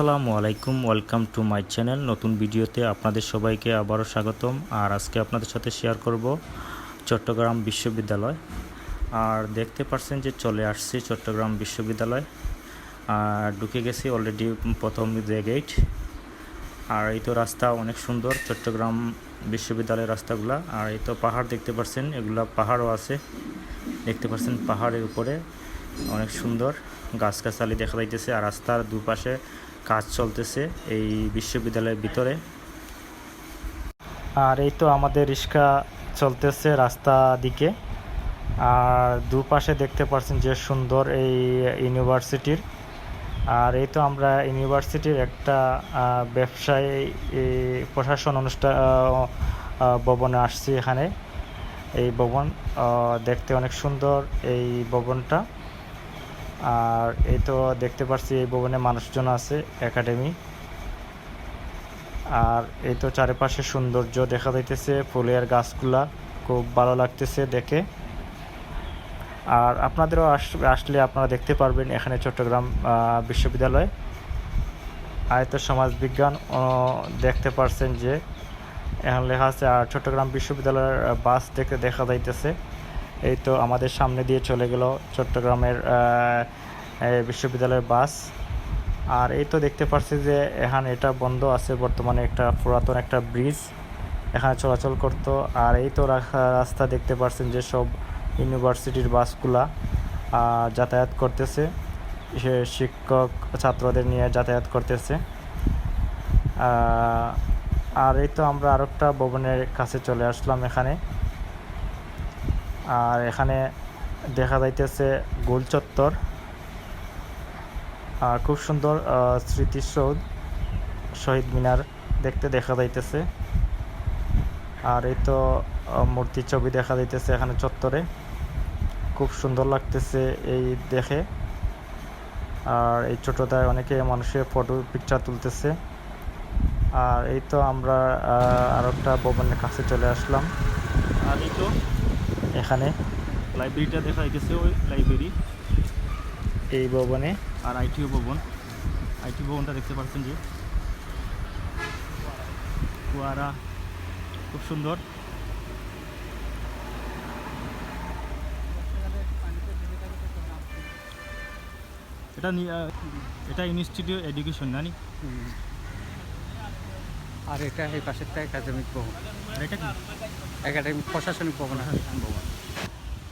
আসসালামু আলাইকুম, welcome to my channel. নতুন ভিডিওতে আপনাদের সবাইকে আবারও স্বাগতম। আর আজকে আপনাদের সাথে শেয়ার করব চট্টগ্রাম বিশ্ববিদ্যালয়। আর দেখতে পাচ্ছেন যে চলে আসছি চট্টগ্রাম বিশ্ববিদ্যালয়। আর ঢুকে গেছি অলরেডি প্রথম যে গেট আর এই তো রাস্তা অনেক সুন্দর, চট্টগ্রাম বিশ্ববিদ্যালয়ের রাস্তাগুলা। আর এই তো পাহাড় দেখতে পাচ্ছেন এগুলা পাহাড়ও আছে। দেখতে পাচ্ছেন পাহাড়ের উপরে অনেক সুন্দর গাছগাছালি দেখা যাইতেছে। আর রাস্তার দুপাশে কাজ চলতেছে এই বিশ্ববিদ্যালয়ের ভিতরে। আর এই তো আমাদের রিক্সা চলতেছে রাস্তা দিকে। আর দুপাশে দেখতে পাচ্ছেন যে সুন্দর এই ইউনিভার্সিটির। আর এই তো আমরা ইউনিভার্সিটির একটা ব্যবসায়ী প্রশাসন অনুষ্ঠান ভবনে আসছি এখানে। এই ভবন দেখতে অনেক সুন্দর এই ভবনটা। আর এই তো দেখতে পাচ্ছি এই ভবনে মানুষজন আছে একাডেমি। আর এই তো চারিপাশে সৌন্দর্য দেখা যাইতেছে ফুলের গাছগুলা খুব ভালো লাগতেছে দেখে। আর আপনাদেরও আস- আসলে আপনারা দেখতে পারবেন এখানে চট্টগ্রাম বিশ্ববিদ্যালয়। আয়ত সমাজ বিজ্ঞান আহ, দেখতে পারছেন যে এখানে লেখা আছে আর চট্টগ্রাম বিশ্ববিদ্যালয়ের বাস দেখতে দেখা যাইতেছে। এই তো আমাদের সামনে দিয়ে চলে গেল চট্টগ্রামের বিশ্ববিদ্যালয়ের বাস। আর এই তো দেখতে পাচ্ছি যে এখানে এটা বন্ধ আছে, বর্তমানে একটা পুরাতন একটা ব্রিজ। এখানে চলাচল করতো। আর এই তো রাস্তা দেখতে পাচ্ছেন যে সব ইউনিভার্সিটির বাসগুলা যাতায়াত করতেছে। শিক্ষক ছাত্রদের নিয়ে যাতায়াত করতেছে। আর এই তো আমরা আরেকটা ভবনের কাছে চলে আসলাম এখানে। আর এখানে দেখা যাইতেছে গোল চত্বর। আর খুব সুন্দর স্মৃতিসৌধ শহীদ মিনার দেখতে দেখা যাইতেছে। আর এই তো মূর্তির ছবি দেখা যাইতেছে এখানে চত্বরে। খুব সুন্দর লাগতেছে এই দেখে। আর এই ছোটদায় অনেকে মানুষের ফটো পিকচার তুলতেছে। আর এই তো আমরা আর একটা ভবনের কাছে চলে আসলাম। আর এই তো এখানে। লাইব্রেরিটা দেখা গেছে ওই লাইব্রেরি। এই ভবনে। আর আইটিও ভবন। আইটি ভবনটা দেখতে পাচ্ছেন যে। কুয়ারা। খুব সুন্দর। এটা এটা ইনস্টিটিউট এডুকেশন না নি হুম। আর এটা এই পাশেরটা একাডেমিক ভবন। একাডেমিক প্রশাসনিক ভবন ভবন।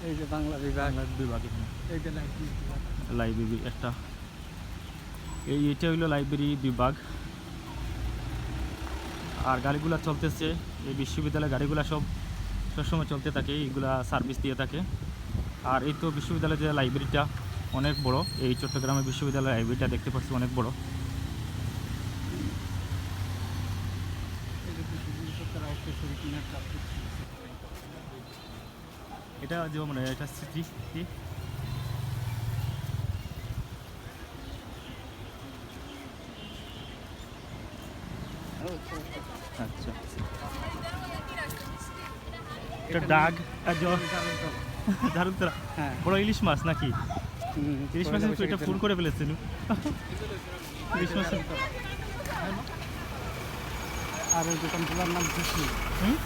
এই যে বাংলা বিভাগ। বিভাগ। এই যে লাইব্রেরি লাইব্রেরি একটা। এই এটা হইল লাইব্রেরি বিভাগ। আর গাড়িগুলো চলতেছে। এই বিশ্ববিদ্যালয়ের গাড়িগুলো সব সবসময় চলতে থাকে এইগুলা সার্ভিস দিয়ে থাকে। আর এই তো বিশ্ববিদ্যালয়ের যে লাইব্রেরিটা অনেক বড় এই চট্টগ্রামের বিশ্ববিদ্যালয়ের লাইব্রেরিটা দেখতে পাচ্ছি অনেক বড় এই যে বিভিন্ন কিনার কাজ। এটা যে মানে এটা স্মৃতি কি? আচ্ছা। এটা ডাগ দারুণ হ্যাঁ। বড় ইলিশ মাছ নাকি? ইলিশ মাছ এটা ফুল করে ফেলেছেন ইলিশ মাছ আর ওই দোকানগুলোর নাম ঝুপড়ি। হুম?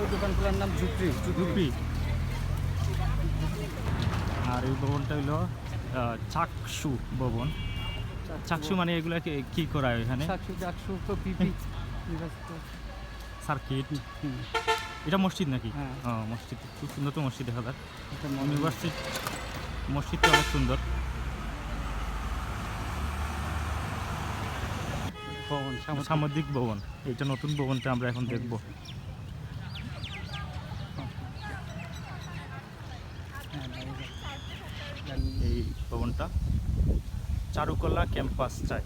ওই দোকানগুলোর নাম ঝুপড়ি। ঝুপড়ি। আর এই ভবনটা হলো চাকসু ভবন। চাকসু মানে এগুলা কি- করা হয় এখানে? চাকসু চাকসু তো পিপি। সার্কিট। এটা মসজিদ নাকি? হ্যাঁ। মসজিদ। খুব সুন্দর তো মসজিদ দেখা হয়। ইউনিভার্সিটি মসজিদটা অনেক সুন্দর। ভবন সামুদ্রিক। ভবন। এইটা নতুন ভবনটা আমরা এখন দেখব। এই ভবনটা চারুকলা ক্যাম্পাস চাই।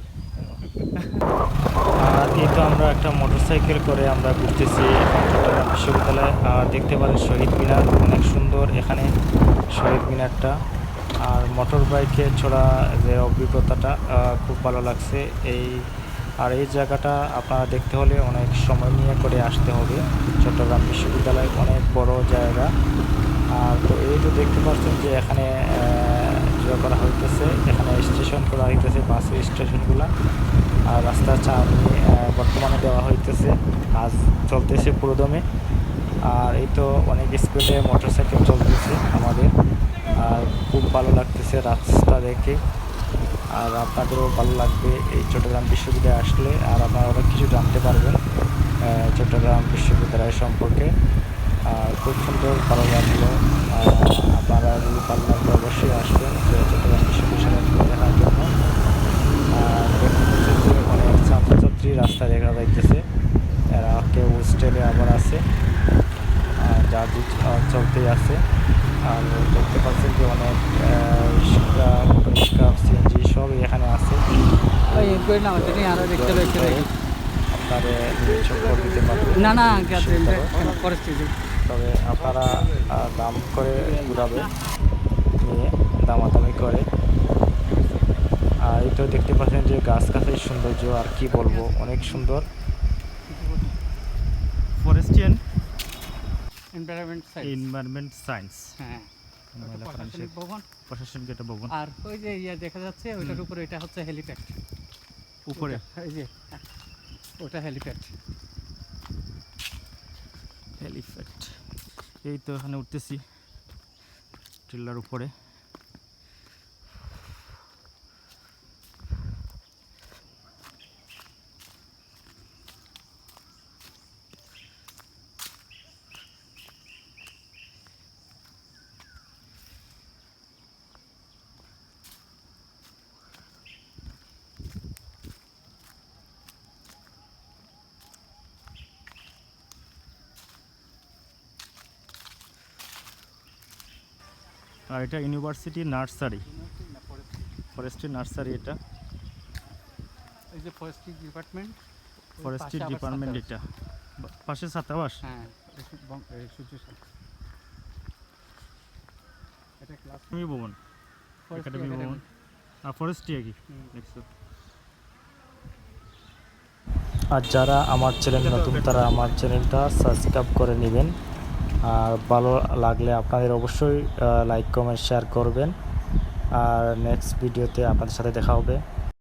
আর এই তো আমরা একটা মোটরসাইকেল করে আমরা ঘুরতেছি চট্টগ্রাম বিশ্ববিদ্যালয়ে। আর দেখতে পারেন শহীদ মিনার অনেক সুন্দর এখানে শহীদ মিনারটা। আর মোটর বাইকে ছোড়া যে অভিজ্ঞতাটা খুব ভালো লাগছে। এই আর এই জায়গাটা আপনারা দেখতে হলে অনেক সময় নিয়ে করে আসতে হবে। চট্টগ্রাম বিশ্ববিদ্যালয় অনেক বড় জায়গা। আর তো এই তো দেখতে পাচ্ছেন যে এখানে ইয়ে করা হইতেছে, এখানে স্টেশন করা হইতেছে বাসের স্টেশনগুলা। আর রাস্তার চাউনি বর্তমানে দেওয়া হইতেছে। কাজ চলতেছে পুরোদমে। আর এই তো অনেক স্পিডে মোটরসাইকেল চলতেছে আমাদের। আর খুব ভালো লাগতেছে রাস্তা দেখে। আর আপনাদেরও ভালো লাগবে এই চট্টগ্রাম বিশ্ববিদ্যালয়ে আসলে, আর আপনারা অনেক কিছু জানতে পারবেন চট্টগ্রাম বিশ্ববিদ্যালয় সম্পর্কে। খুব সুন্দর, ভালো লাগল। আপনারা যদি ভালো লাগলে অবশ্যই আসবেন চট্টগ্রাম বিশ্ববিদ্যালয় দেখার জন্য। অনেক ছাত্রছাত্রী রাস্তা দেখা যাইতেছে। এরা কেউ হোস্টেলে আবার আছে। যা চলতেই আছে। আর দেখতে পাচ্ছেন যে অনেক রিক্সা সিএনজি সবই এখানে আছে। আপনারা দিতে পারবেন না না তবে আপনারা দাম করে ঘুরাবে নিয়ে দামাদামি করে। আর এই তো দেখতে পাচ্ছেন যে গাছ গাছের সৌন্দর্য আর কি বলব অনেক সুন্দর। এনভায়রনমেন্ট এনভায়রনমেন্ট সায়েন্স হ্যাঁ ভবন। প্রশাসনিক একটা ভবন। আর ওই যে ইয়ে দেখা যাচ্ছে ওইটার উপরে এটা হচ্ছে হেলিপ্যাড। উপরে। এই যে ওটা হেলিপ্যাড। এই তো এখানে উঠতেছি। টিল্লার উপরে। আর এটা ইউনিভার্সিটি নার্সারি। ফরেস্ট্রি নার্সারি এটা। এই যে ফরেস্ট্রি ডিপার্টমেন্ট ফরেস্ট্রি ডিপার্টমেন্ট এটা। পাশে ছাত্রাবাস হ্যাঁ একাডেমি ভবন। একাডেমি ভবন। আর ফরেস্ট্রি আর কি দেখছ? আর যারা আমার চ্যানেল নতুন তারা আমার চ্যানেলটা সাবস্ক্রাইব করে নেবেন। আর ভালো লাগলে আপনাদের অবশ্যই লাইক কমেন্ট শেয়ার করবেন। আর নেক্সট ভিডিওতে আপনাদের সাথে দেখা হবে।